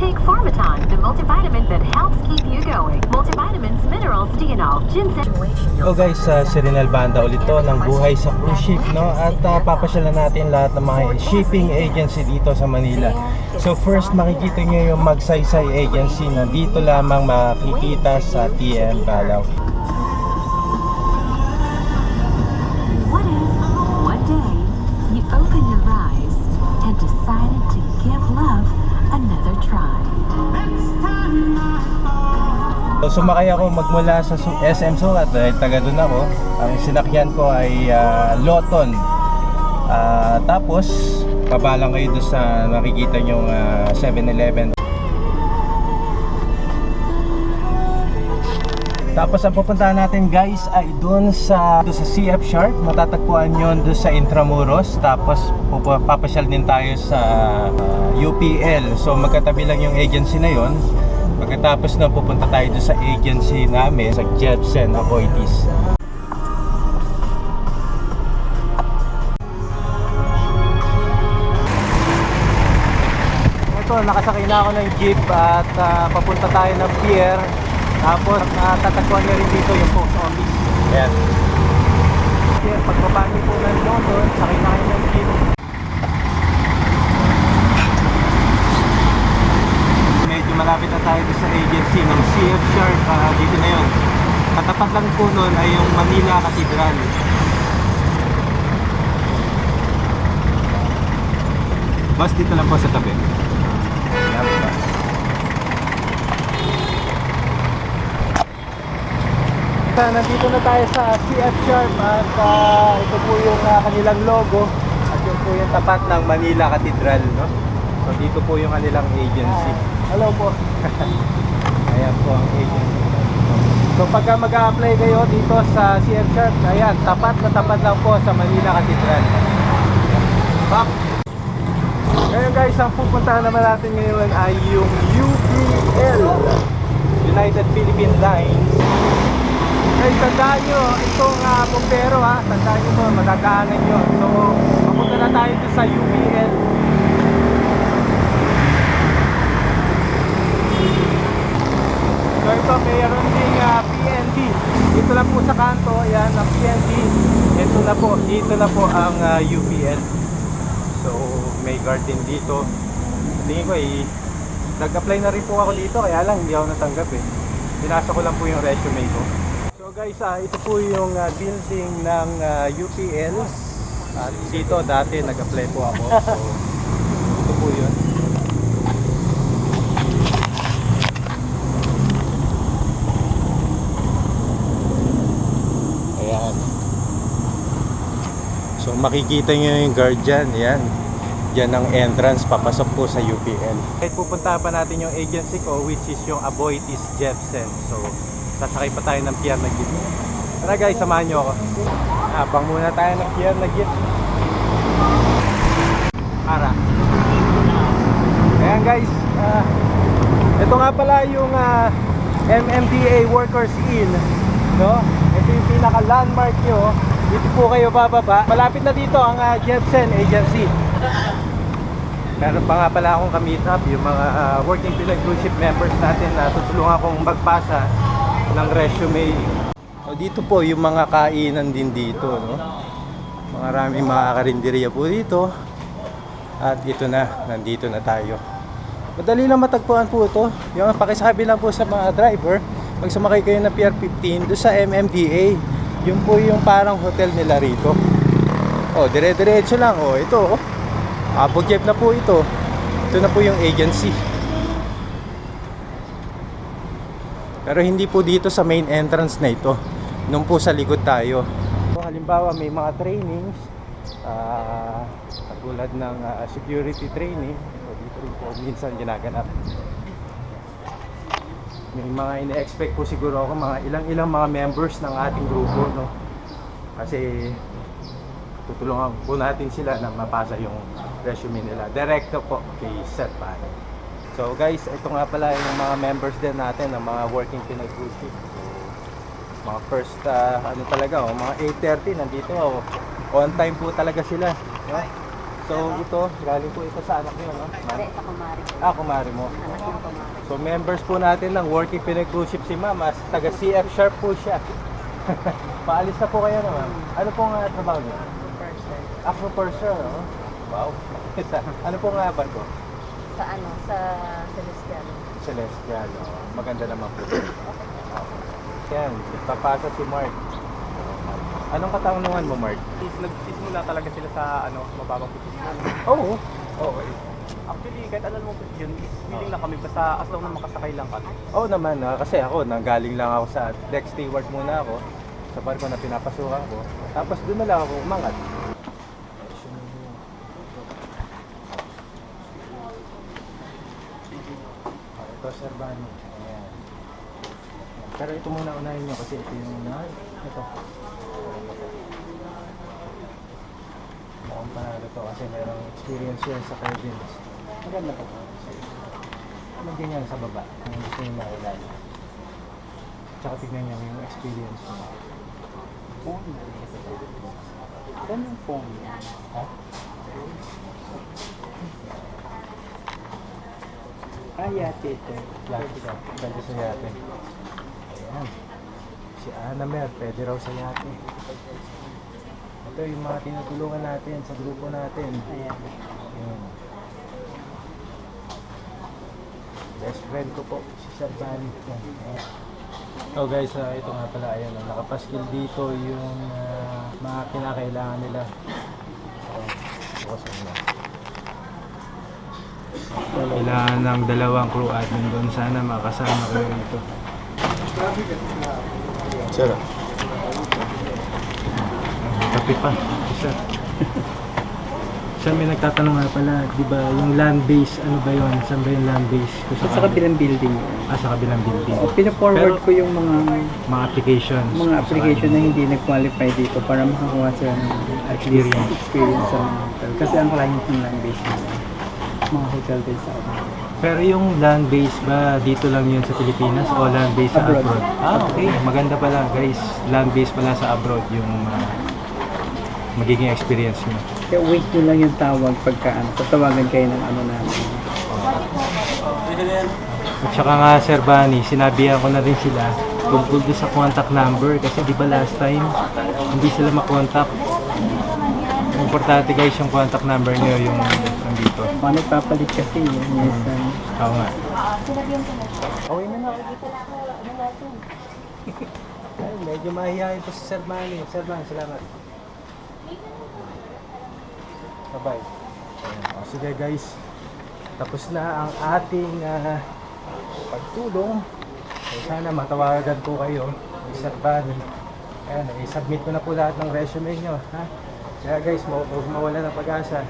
Take Pharmaton, the multivitamin that helps keep you going. Multivitamins, minerals, DNL, ginseng. So guys, sa Sirinel Banda ulit to ng buhay sa cruise ship, no? At uh, papasyalan natin lahat ng mga shipping agency dito sa Manila. So first, makikita nyo yung Magsaysay Agency na dito lamang makikita sa TM Calaw. So sumakay ako magmula sa SM Sukat dahil taga doon ako. Ang sinakyan ko ay ah, Loton. Ah, tapos, pabalang kayo doon sa makikita nyong ah, 7-Eleven. Tapos ang pupuntahan natin guys ay doon sa doon sa CF Shark. Matatagpuan yon doon sa Intramuros. Tapos papasyal din tayo sa ah, UPL. So magkatabi lang yung agency na yon. Pagkatapos na pupunta tayo doon sa agency namin sa Jepsen Avoidis. Ito, nakasakay na ako ng jeep at ah, papunta tayo ng pier. Tapos uh, tatagpuan niyo rin dito yung post office. Ayan. Pagbaba niyo po ng London, sakay na kayo ng jeep. Medyo malapit na tayo sa agency ng CF Shark. ah, dito na yun. Katapat lang po nun ay yung Manila Cathedral. Bus dito lang po sa tabi. Ayan, bus. Nandito na tayo sa CF Sharp at ah, ito po yung ah, kanilang logo at yun po yung tapat ng Manila Cathedral no? so dito po yung kanilang agency hello po ayan po ang agency so pagka mag apply kayo dito sa CF Sharp ayan tapat na tapat lang po sa Manila Cathedral Back. Ngayon guys, ang pupuntahan naman natin ngayon ay yung UPL United Philippine Lines Guys, tandaan nyo, itong uh, bumbero ha, tandaan nyo po, magagaanan nyo. So, papunta na tayo sa UPL. So, ito, mayroon ding uh, PND. Dito lang po sa kanto, ayan, ang PND. Ito na po, dito na po ang uh, UPL. So, may garden dito. Tingin ko, eh, nag-apply na rin po ako dito, kaya lang hindi ako natanggap eh. Pinasa ko lang po yung resume ko. So guys, ah, ito po yung ah, building ng ah, UPL. At dito dati nag-apply po ako. So ito po yun. So makikita nyo yung guardian, yan. Yan ang entrance, papasok po sa UPL. Kahit pupunta pa natin yung agency ko, which is yung Aboitiz Jepsen. So, sasakay pa tayo ng pier na jeep. Tara guys, samahan nyo ako. Habang muna tayo ng pier na jeep. Para. Ayan guys, ah, ito nga pala yung ah, MMDA Workers Inn. No? Ito yung pinaka-landmark nyo. Dito po kayo bababa. Malapit na dito ang ah, Jepsen Agency. Meron pa nga pala akong kamit up yung mga ah, working Pinoy ship members natin na tutulungan akong magpasa ng resume. O dito po yung mga kainan din dito, no? Maraming mga po dito. At ito na, nandito na tayo. Madali lang matagpuan po ito. Yung pakisabi lang po sa mga driver, pag sumakay kayo ng Pier 15, doon sa MMDA, yun po yung parang hotel nila rito. Oh, dire-diretso lang. Oh, ito, oh. Apo Jeep na po ito. Ito na po yung agency. Pero hindi po dito sa main entrance na ito. Nung po sa likod tayo. So, halimbawa may mga trainings. ah katulad ng ah, security training. So dito rin po minsan ginaganap. May mga ine-expect po siguro ako mga ilang-ilang mga members ng ating grupo. No? Kasi tutulungan po natin sila na mapasa yung resume nila. Direkto po kay Sir Pan. So guys, ito nga pala yung mga members din natin ng mga working cruise ship. So, mga first, ah, ano talaga, oh, mga 8.30 nandito. Oh, on time po talaga sila. no? So ito, galing po ito sa anak niyo, no? Ma'am? Hindi, sa kumari. Ah, kumari mo. Anak yung kumari. So members po natin ng Working Pinoy Cruise Ship si Ma'am, as taga CF Sharp po siya. Paalis na po kayo na Ma'am. Ano pong uh, trabaho niyo? Person. Afro Purser, no? Wow. ano pong uh, barko? Sa ano, sa Celestial. Celestial, no? Maganda naman po. Yan, papasa si Mark. Anong katanungan mo, Mark? Nagsisimula talaga sila sa ano, mababang posisyon. Oo. Oo. Actually, kahit alam mo yun, willing lang kami basta as long na makasakay lang kami. Oo naman, ah, kasi ako, nanggaling lang ako sa deck steward muna ako sa barko na pinapasukan ko. Tapos doon na lang ako umangat. Ito, Sir Bani. Pero ito muna unahin nyo kasi ito yung unahin. Ito. Mukhang panalo to kasi merong experience yan sa Caribbeans. Maganda pa to. Ano din yan sa baba kung gusto nyo makilala. Tsaka tignan nyo yung experience nyo. Phone. Saan yung phone? Ha? Ah, yate ito. Yate ka. Pwede sa yate. Ayan. Si Ana Mer, pwede raw sa yate. Ito yung mga tinutulungan natin sa grupo natin. Ayan. Ayan. Best friend ko po, si Sir Bani. Ayan. Oh guys, ah, ito nga pala, ayan, oh, nakapaskil dito yung ah, mga kinakailangan nila. So, bukas mo na. Kailangan ng dalawang crew admin doon. Sana makasama kayo dito. Sir. Kape pa. Sir. Sir, may nagtatanong nga pala, di ba, yung land base, ano ba yun? Saan ba yung land base? Kung Sa saan- kabilang building. Ah, sa kabilang building. O, pina-forward Pero- ko yung mga Mga applications. mga application na hindi nag-qualify dito para makakuha sila ng at least Experience. experience sa hotel. Kasi ang client ng land base nila, mga hotel din sa atin. Pero yung land base ba, dito lang yun sa Pilipinas o land base sa abroad? Abroad. Ah, okay. Maganda pala, guys. Land base pala sa abroad yung ah, magiging experience nyo. Kaya wait nyo lang yung tawag pagka ano, tatawagan kayo ng ano namin. At saka nga, Sir Bani, sinabihan ko na rin sila tungkol sa contact number kasi di ba last time hindi sila makontak. Importante guys yung contact number nyo yung Mga nagpapalit kasi yun. Minsan, Oo nga. okay na nga ako dito. Ay, medyo mahihayin po si Sir Manny. Sir Manny, salamat. Bye-bye. O, sige guys. Tapos na ang ating ah, pagtulong. Eh, sana matawagan po kayo ni Sir Manny. Ayan, i-submit ko na po lahat ng resume nyo. Ha? Kaya guys, ma- mawala ng pag-asa.